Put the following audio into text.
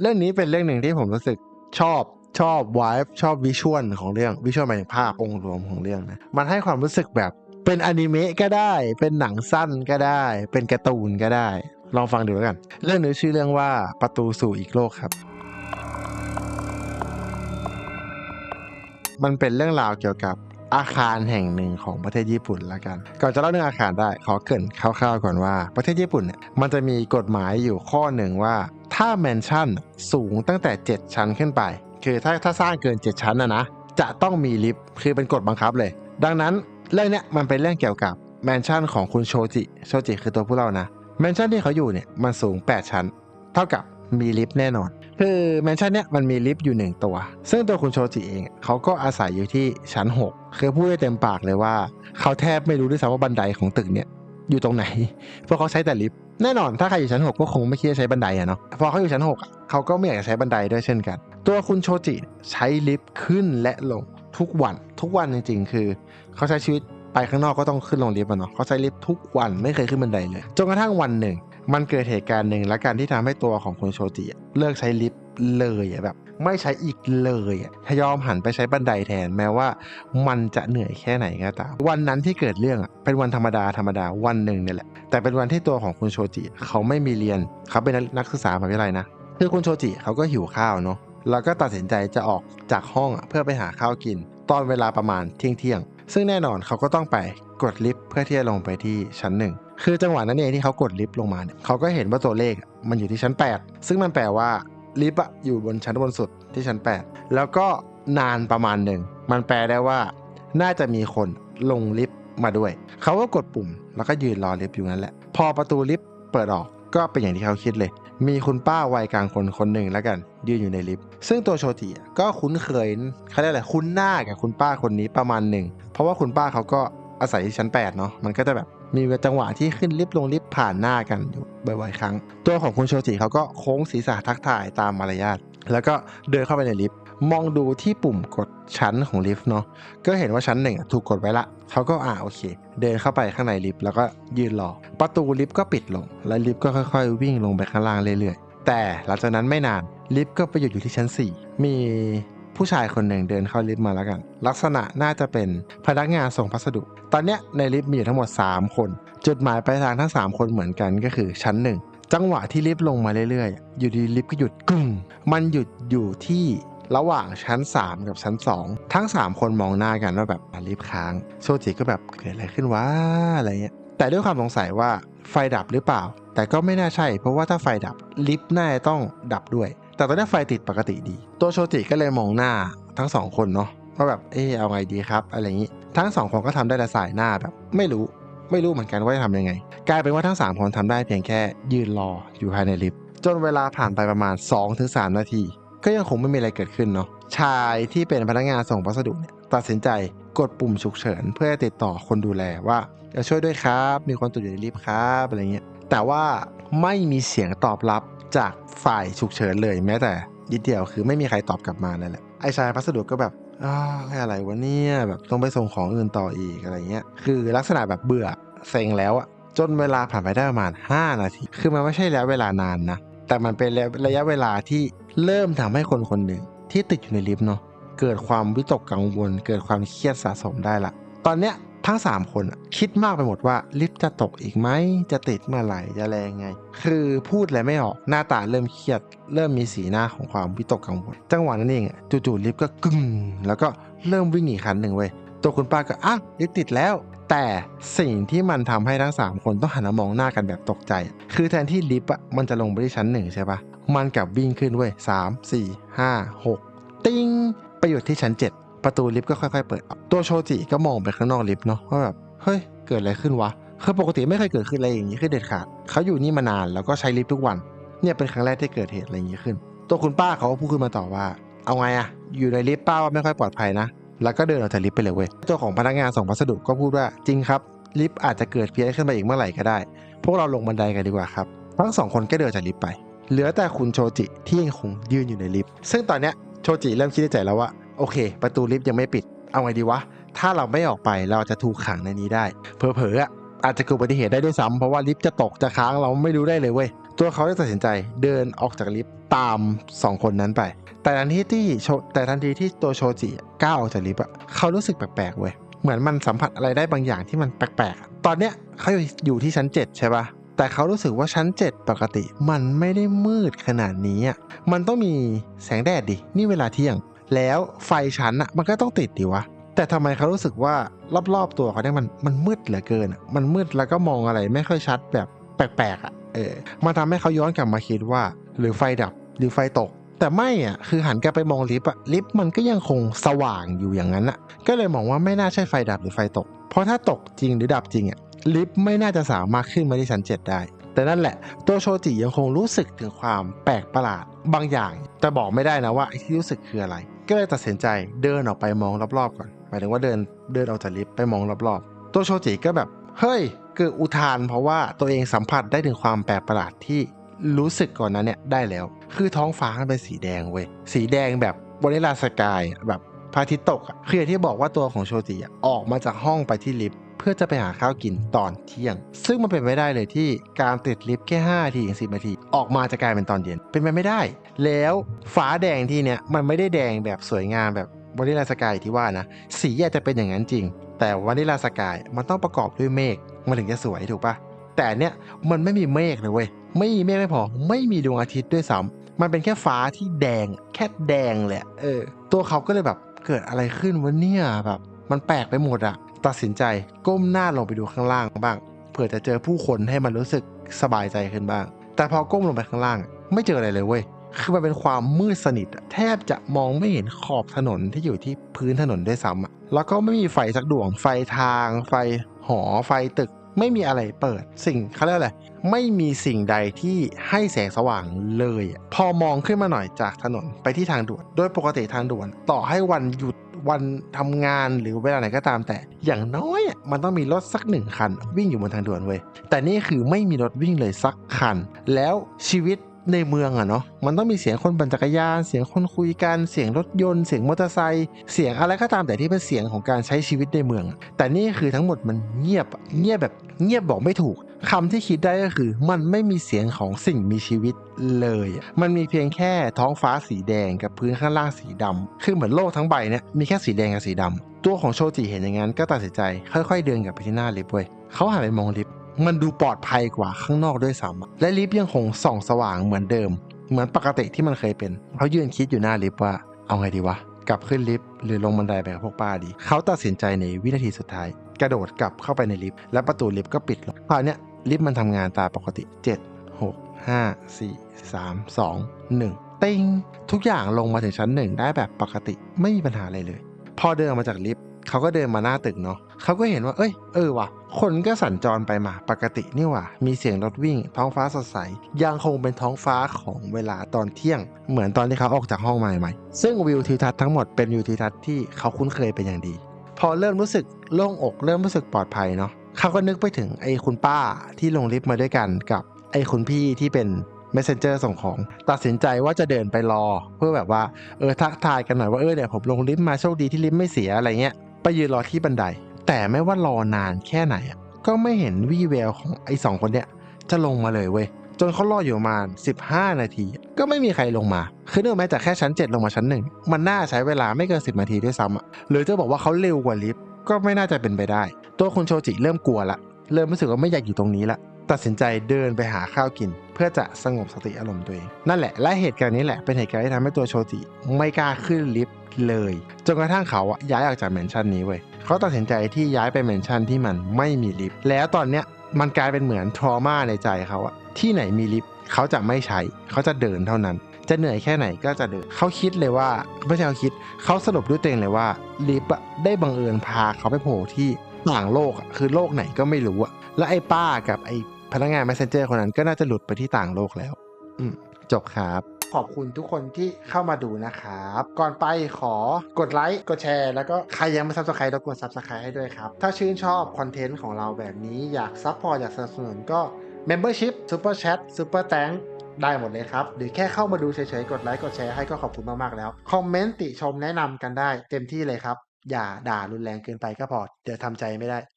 เรื่องนี้เป็นเรื่องหนึ่งที่ผมรู้สึกชอบชอบวายชอบวิชวลของเรื่องวิชวลหมายถึงภาพองค์รวมของเรื่องนะมันให้ความรู้สึกแบบเป็นอนิเมะก็ได้ เป็นหนังสั้นก็ได้ เป็นการ์ตูนก็ได้ ลองฟังดูแล้วกัน เรื่องนี้ชื่อเรื่องว่าประตูสู่อีกโลกครับ มันเป็นเรื่องราวเกี่ยวกับอาคารแห่งหนึ่งของประเทศญี่ปุ่นละกัน ก่อนจะเล่าเรื่องอาคารได้ขอเกรินคร่าวๆก่อนว่า ประเทศญี่ปุ่นเนี่ยมันจะมีกฎหมายอยู่ข้อหนึ่งว่า ถ้าแมนชั่นสูงตั้งแต่ 7 ชั้นขึ้นไป คือถ้าถ้าสร้างเกิน 7 ชั้นนะนะ จะต้องมีลิฟต์คือเป็นกฎบังคับเลย ดังนั้นเรื่องเนี้ยมันเป็นเรื่องเกี่ยวกับแมนชั่นของคุณโชจิ โชจิคือตัวผู้เล่านะ แมนชั่นที่เขาอยู่เนี่ยมันสูง 8 ชั้น เท่ากับมีลิฟต์แน่นอน คือแมนชั่นเนี้ยมันมีลิฟต์อยู่หนึ่งตัว ซึ่งตัวคุณโชจิเองเขาก็อาศัยอยู่ที่ชั้น 6 คือพูดได้เต็มปากเลยว่า เขาแทบไม่รู้ด้วยซ้ำว่าบันไดของตึกเนี่ย อยู่ตรงไหน เพราะเขาใช้แต่ลิฟต์แน่นอนถ้าใครอยู่ชั้น 6 ก็คงไม่คิดจะใช้บันไดอะเนาะพอเขาอยู่ชั้น 6 เขาก็ไม่อยากจะใช้บันไดด้วยเช่นกัน ตัวคุณโชจิใช้ลิฟต์ขึ้นและลงทุกวันทุกวันจริง ๆ คือ เขาใช้ชีวิตไปข้างนอกก็ต้องขึ้นลงลิฟต์อะเนาะเขาใช้ลิฟต์ทุกวันไม่เคยขึ้นบันไดเลยจนกระทั่งวันหนึ่ง มันเกิดเหตุการณ์หนึ่งและการที่ทำให้ตัวของคุณโชจิเลิกใช้ลิฟต์เลยแบบ ไม่ใช้อีกเลยอะยอมหันไปใช้บันไดแทนแม้ว่า มันจะเหนื่อยแค่ไหนก็ตาม วันนั้นที่เกิดเรื่องเป็นวันธรรมดาธรรมดาวันหนึ่งเนี่ยแหละ แต่เป็นวันที่ตัวของคุณโชจิเขาไม่มีเรียนเขาเป็นนักศึกษามหาวิทยาลัยนะคือคุณโชจิเขาก็หิวข้าวเนาะแล้วก็ตัดสินใจจะออกจากห้องเพื่อไปหาข้าวกิน ตอนเวลาประมาณเที่ยงเที่ยงซึ่งแน่นอนเขาก็ต้องไปกดลิฟต์เพื่อที่จะลงไปที่ชั้นหนึ่งคือจังหวะนั้นเองที่เขากดลิฟต์ลงมาเนี่ยเขาก็เห็นว่าตัวเลขมันอยู่ที่ชั้น 8 ซึ่งมันแปลว่า ลิฟต์อะอยู่บนชั้นบนสุดที่ชั้น 8 แล้วก็นานประมาณหนึ่ง มันแปลได้ว่า น่าจะมีคนลงลิฟต์มาด้วย เขาก็กดปุ่ม แล้วก็ยืนรอลิฟต์อยู่นั่นแหละ พอประตูลิฟต์เปิดออกก็เป็นอย่างที่เขาคิดเลย มีคุณป้าวัยกลางคนคนหนึ่งแล้วกัน ยืนอยู่ในลิฟต์ซึ่งตัวโชติอะก็คุ้นเคยเขาเรียกอะไรคุ้นหน้ากับคุณป้าคนนี้ประมาณหนึ่งเพราะว่าคุณป้าเขาก็อาศัยที่ชั้น8เนาะมันก็จะแบบ มีจังหวะที่ขึ้นลิฟต์ลงลิฟต์ผ่านหน้ากันอยู่บ่อยๆครั้ง ตัวของคุณโชติเขาก็โค้งศีรษะทักทายตามมารยาทแล้วก็เดินเข้าไปในลิฟต์มองดูที่ปุ่มกดชั้นของลิฟต์เนาะก็เห็นว่าชั้นหนึ่งถูกกดไว้ละเขาก็อ่าโอเค เดินเข้าไปข้างในลิฟต์แล้วก็ยืนรอประตูลิฟต์ก็ปิดลง แล้วลิฟต์ก็ค่อยๆ วิ่งลงไปข้างล่างเรื่อยๆ แต่หลังจากนั้นไม่นานลิฟต์ก็ไปหยุดอยู่ที่ชั้น 4 มี ผู้ชายคนหนึ่งเดินเข้าลิฟต์มาแล้วกัน ลักษณะน่าจะเป็นพนักงานส่งพัสดุ ตอนเนี้ยในลิฟต์มีอยู่ทั้งหมด 3 คน จุดหมายปลายทางทั้ง 3 คนเหมือนกันก็คือชั้นหนึ่งจังหวะที่ลิฟต์ลงมาเรื่อยๆ อยู่ดีลิฟต์ก็หยุดกึ่งมันหยุดอยู่ที่ระหว่างชั้น 3 กับชั้น 2 ทั้ง 3 คนมองหน้ากันว่าแบบลิฟต์ค้างโชจิก็แบบเกิดอะไรขึ้นวะอะไรเงี้ยแต่ด้วยความสงสัยว่าไฟดับหรือเปล่า แต่ก็ไม่น่าใช่ เพราะว่าถ้าไฟดับลิฟต์น่าจะต้องดับด้วย แต่ตอนนี้ไฟติดปกติดี ตัวโชจิก็เลยมองหน้าทั้งสองคนเนาะว่าแบบเออเอาไงดีครับ อะไรอย่างนี้ ทั้งสองคนก็ทำได้แต่สายหน้าแบบ ไม่รู้ไม่รู้เหมือนกันว่าจะทำยังไง กลายเป็นว่าทั้ง 3 คนทำได้เพียงแค่ยืนรออยู่ภายในลิฟต์จนเวลาผ่านไปประมาณ 2-3 นาที ก็ยังคงไม่มีอะไรเกิดขึ้นเนาะชายที่เป็นพนักงานส่งพัสดุเนี่ยตัดสินใจกดปุ่มฉุกเฉิน เพื่อติดต่อคนดูแลว่าจะช่วยด้วยครับ มีคนติดอยู่ในลิฟต์ครับอะไรเงี้ยแต่ว่าไม่มีเสียงตอบรับ จากฝ่ายฉุกเฉินเลยแม้แต่นิดเดียวคือไม่มีใครตอบกลับมานั่นแหละไอชายพัสดุก็แบบออะไรวะเนี่ยแบบต้องไปส่งของอื่นต่ออีกอะไรเงี้ยคือลักษณะแบบเบื่อเซ็งแล้วอะจนเวลาผ่านไปได้ประมาณ 5 นาที คือมันไม่ใช่แล้วเวลานานนะ แต่มันเป็นระยะเวลาที่เริ่มทำให้คนคนหนึ่งที่ติดอยู่ในลิฟต์เนาะเกิดความวิตกกังวล เกิดความเครียดสะสมได้ละ ตอนเนี้ย ทั้ง 3 คนคิดมากไปหมดว่าลิฟต์จะตกอีกไหม จะติดเมื่อไหร่ จะแรงไง คือพูดอะไรไม่ออก หน้าตาเริ่มเครียด เริ่มมีสีหน้าของความวิตกกังวล จังหวะนั้นเองจู่ๆลิฟต์ก็กึ้งแล้วก็เริ่มวิ่งอีคันหนึ่งเว้ย ตัวคุณป้าก็อะลิฟต์ติดแล้ว แต่สิ่งที่มันทำให้ทั้ง 3 คนต้องหันมามองหน้ากันแบบตกใจ คือแทนที่ลิฟต์อะมันจะลงไปที่ชั้นหนึ่งใช่ปะมันกลับวิ่งขึ้นเว้ยสามสี่ห้าหกติ้งไปหยุดที่ชั้น7 ประตูลิฟต์ก็ค่อยๆเปิดตัวโชจิก็มองไปข้างนอกลิฟต์เนาะว่าแบบเฮ้ยเกิดอะไรขึ้นวะคือปกติไม่เคยเกิดขึ้นอะไรอย่างนี้ขึ้นเด็ดขาดเขาอยู่นี่มานานแล้วก็ใช้ลิฟต์ทุกวัน เนี่ยเป็นครั้งแรกที่เกิดเหตุอะไรอย่างนี้ขึ้น ตัวคุณป้าเขาก็พูดขึ้นมาต่อว่า เอาไงอะอยู่ในลิฟต์ป้าว่าไม่ค่อยปลอดภัยนะ แล้วก็เดินออกจากลิฟต์ไปเลยเว้ยเจ้าของพนักงานส่งพัสดุก็พูดว่าจริงครับลิฟต์อาจจะเกิดเพี้ยนขึ้นมาอีกเมื่อไหร่ก็ได้ พวกเราลงบันไดกันดีกว่าครับทั้งสองคนก็เดินจากลิฟต์ไป เหลือแต่คุณโชจิที่ยังคงยืนอยู่ในลิฟต์ซึ่งตอนเนี้ยโชจิเริ่มคิดในใจแล้วว่า โอเค ประตูลิฟต์ยังไม่ปิด เอาไงดีวะ ถ้าเราไม่ออกไปเราจะถูกขังในนี้ได้ เผลอๆอะอาจจะเกิดอุบัติเหตุได้ด้วยซ้ำเพราะว่าลิฟต์จะตกจะค้างเราไม่รู้ได้เลยเว้ยตัวเขาได้ตัดสินใจเดินออกจากลิฟต์ตามสองคนนั้นไป แต่ทันทีที่โชแต่ทันทีที่ตัวโชจิก้าวออกจากลิฟต์อะเขารู้สึกแปลกๆเว้ยเหมือนมันสัมผัสอะไรได้บางอย่างที่มันแปลกๆ ตอนเนี้ยเขาอยู่อยู่ที่ชั้น 7 ใช่ปะแต่เขารู้สึกว่าชั้น 7 ปกติ มันไม่ได้มืดขนาดนี้อะมันต้องมีแสงแดดดิ นี่เวลาเที่ยง แล้วไฟชั้นอะมันก็ต้องติดดิวะ แต่ทำไมเขารู้สึกว่ารอบๆตัวเขาเนี่ยมันมันมืดเหลือเกิน มันมืดแล้วก็มองอะไรไม่ค่อยชัดแบบแปลกๆอะเออมันทำให้เขาย้อนกลับมาคิดว่า หรือไฟดับหรือไฟตก แต่ไม่อะคือหันกลับไปมองลิฟต์อะลิฟต์มันก็ยังคงสว่างอยู่อย่างนั้นอะก็เลยมองว่าไม่น่าใช่ไฟดับหรือไฟตก เพราะถ้าตกจริงหรือดับจริงอะลิฟต์ไม่น่าจะสามารถขึ้นมาที่ชั้นเจ็ดได้ แต่นั่นแหละ ตัวโชจิยังคงรู้สึกถึงความแปลกประหลาดบางอย่าง แต่บอกไม่ได้นะว่าไอ้ที่รู้สึกคืออะไร ก็เลยตัดสินใจเดินออกไปมองรอบๆก่อน หมายถึงว่าเดินเดินออกจากลิฟต์ไปมองรอบๆ ตัวโชจิก็แบบ เฮ้ยเกิดอุทานเพราะว่าตัวเองสัมผัสได้ถึงความแปลกประหลาดที่รู้สึกก่อนนั้นเนี่ยได้แล้ว คือท้องฟ้ามันเป็นสีแดงเว้ย สีแดงแบบวานิลาสกายแบบพระอาทิตย์ตกคืออย่างที่บอกว่าตัวของโชจิออกมาจากห้องไปที่ลิฟต์เพื่อจะไปหาข้าวกินตอนเที่ยง ซึ่งมันเป็นไปได้เลยที่การติดลิฟต์แค่5นาทีถึง10นาที ออกมาจะกลายเป็นตอนเย็นเป็นไปไม่ได้ แล้วฟ้าแดงที่เนี้ยมันไม่ได้แดงแบบสวยงามแบบวานิลาสกายที่ว่านะสีอาจจะเป็นอย่างนั้นจริง แต่วานิลาสกายมันต้องประกอบด้วยเมฆมันถึงจะสวยถูกปะแต่เนี้ยมันไม่มีเมฆเลยเว้ยไม่มีเมฆไม่พอ ไม่มีดวงอาทิตย์ด้วยซ้ำมันเป็นแค่ฟ้าที่แดง แค่แดงเละเออ ตัวเขาก็เลยแบบเกิดอะไรขึ้นวะเนี่ยแบบ มันแปลกไปหมดอะตัดสินใจก้มหน้าลงไปดูข้างล่างบ้างเผื่อจะเจอผู้คนให้มันรู้สึกสบายใจขึ้นบ้าง แต่พอก้มลงไปข้างล่าง ไม่เจออะไรเลยเว้ย คือมันเป็นความมืดสนิทแทบจะมองไม่เห็นขอบถนนที่อยู่ที่พื้นถนนด้วยซ้ำแล้วก็ไม่มีไฟสักดวง ไฟทาง ไฟหอ ไฟตึก ไม่มีอะไรเปิด สิ่งเขาเรียกอะไร ไม่มีสิ่งใดที่ให้แสงสว่างเลยอะพอมองขึ้นมาหน่อยจากถนนไปที่ทางด่วน โดยปกติทางด่วน ต่อให้วันหยุด วันทำงานหรือเวลาไหนก็ตามแต่ อย่างน้อยมันต้องมีรถสักหนึ่งคัน วิ่งอยู่บนทางด่วนเว้ยแต่นี่คือไม่มีรถวิ่งเลยสักคัน แล้วชีวิตในเมืองอะเนาะมันต้องมีเสียงคนปั่นจักรยาน เสียงคนคุยกันเสียงรถยนต์เสียงมอเตอร์ไซค์เสียงอะไรก็ตามแต่ที่เป็นเสียงของการใช้ชีวิตในเมือง แต่นี่คือทั้งหมดมันเงียบเงียบแบบเงียบบอกไม่ถูก คำที่คิดได้ก็คือ มันไม่มีเสียงของสิ่งมีชีวิตเลย มันมีเพียงแค่ท้องฟ้าสีแดงกับพื้นข้างล่างสีดำคือเหมือนโลกทั้งใบเนี่ยมีแค่สีแดงกับสีดำตัวของโชจิเห็นอย่างนั้นก็ตัดสินใจ ค่อยๆ เดินกลับไปที่หน้าลิฟต์เว้ยเขาหันไปมองลิฟต์มันดูปลอดภัยกว่าข้างนอกด้วยซ้ำและลิฟต์ยังคงส่องสว่างเหมือนเดิม เหมือนปกติที่มันเคยเป็นเขายืนคิดอยู่หน้าลิฟต์ว่าเอาไงดีวะกลับขึ้นลิฟต์หรือลงบันไดไปกับพวกป้าดี เขาตัดสินใจในวินาทีสุดท้าย กระโดดกลับเข้าไปในลิฟต์และประตูลิฟต์ก็ปิดลงคราวนี้ ลิฟต์มันทำงานตามปกติ 7 6 5 4 3 2 1 ติ้ง ทุกอย่างลงมาถึงชั้นหนึ่งได้แบบปกติไม่มีปัญหาอะไรเลย พอเดินมาจากลิฟต์เขาก็เดินมาหน้าตึกเนาะเขาก็เห็นว่า เอ้ย เออว่ะ คนก็สัญจรไปมา ปกตินี่ว่ามีเสียงรถวิ่ง ท้องฟ้าสดใส ยังคงเป็นท้องฟ้าของเวลาตอนเที่ยง เหมือนตอนที่เขาออกจากห้องมาใหม่ๆซึ่งวิวทิวทัศน์ทั้งหมดเป็นวิวทิวทัศน์ที่เขาคุ้นเคยเป็นอย่างดี พอเริ่มรู้สึกโล่งอก เริ่มรู้สึกปลอดภัยเนาะ เขาก็นึกไปถึงไอ้คุณป้าที่ลงลิฟต์มาด้วยกันกับไอ้คุณพี่ที่เป็น messenger ส่งของ ตัดสินใจว่าจะเดินไปรอ เพื่อแบบว่าเออทักทายกันหน่อยว่าเออเนี่ยผมลงลิฟต์มาโชคดีที่ลิฟต์ไม่เสียอะไรเงี้ยไปยืนรอที่บันได แต่ไม่ว่ารอนานแค่ไหนอะก็ไม่เห็นวี่แววของไอ้สองคนเนี้ยจะลงมาเลยเว้ยจนเขารออยู่ประมาณ 15 นาที ก็ไม่มีใครลงมา คือเนื่องแม้จากแค่ชั้น 7 ลงมาชั้นหนึ่งมันน่าใช้เวลาไม่เกิน 10 นาทีด้วยซ้ำอะหรือจะบอกว่าเขาเร็วกว่าลิฟต์ก็ไม่น่าจะเป็นไปได้ ตัวคุณโชจิเริ่มกลัวละ เริ่มรู้สึกว่าไม่อยากอยู่ตรงนี้ละ ตัดสินใจเดินไปหาข้าวกิน เพื่อจะสงบสติอารมณ์ตัวเอง นั่นแหละ และเหตุการณ์นี้แหละเป็นเหตุการณ์ที่ทำให้ตัวโชจิไม่กล้าขึ้นลิฟต์เลย จนกระทั่งเขาอะย้ายออกจากแมนชั่นนี้เว้ยเขาตัดสินใจที่ย้ายไปแมนชั่นที่มันไม่มีลิฟต์ แล้วตอนเนี้ยมันกลายเป็นเหมือนทรมาในใจเขาอะที่ไหนมีลิฟต์เขาจะไม่ใช้ เขาจะเดินเท่านั้น จะเหนื่อยแค่ไหนก็จะเดิน เขาคิดเลยว่าไม่ใช่เขาคิด เขาสรุปด้วยตัวเองเลยว่าลิฟต์อะได้บังเอิญพาเขาไปโผล่ที่ ต่างโลกอะคือโลกไหนก็ไม่รู้อะและไอ้ป้ากับไอ้พนักงาน messenger คนนั้นก็น่าจะหลุดไปที่ต่างโลกแล้ว อืมจบครับ ขอบคุณทุกคนที่เข้ามาดูนะครับ ก่อนไปขอกดไลค์กดแชร์ แล้วก็ใครยังไม่ซับสไครต์รบกวนซับสไครต์ให้ด้วยครับ ถ้าชื่นชอบคอนเทนต์ของเราแบบนี้อยากซัพพอร์ตอยากสนับสนุนก็ Membership Super Chat Super Thank ได้หมดเลยครับ หรือแค่เข้ามาดูเฉยๆ กดไลค์ กดแชร์ให้ก็ขอบคุณมากๆแล้ว คอมเมนต์ติชมแนะนำกันได้เต็มที่เลยครับ อย่าด่ารุนแรงเกินไปก็พอ เดี๋ยวทำใจไม่ได้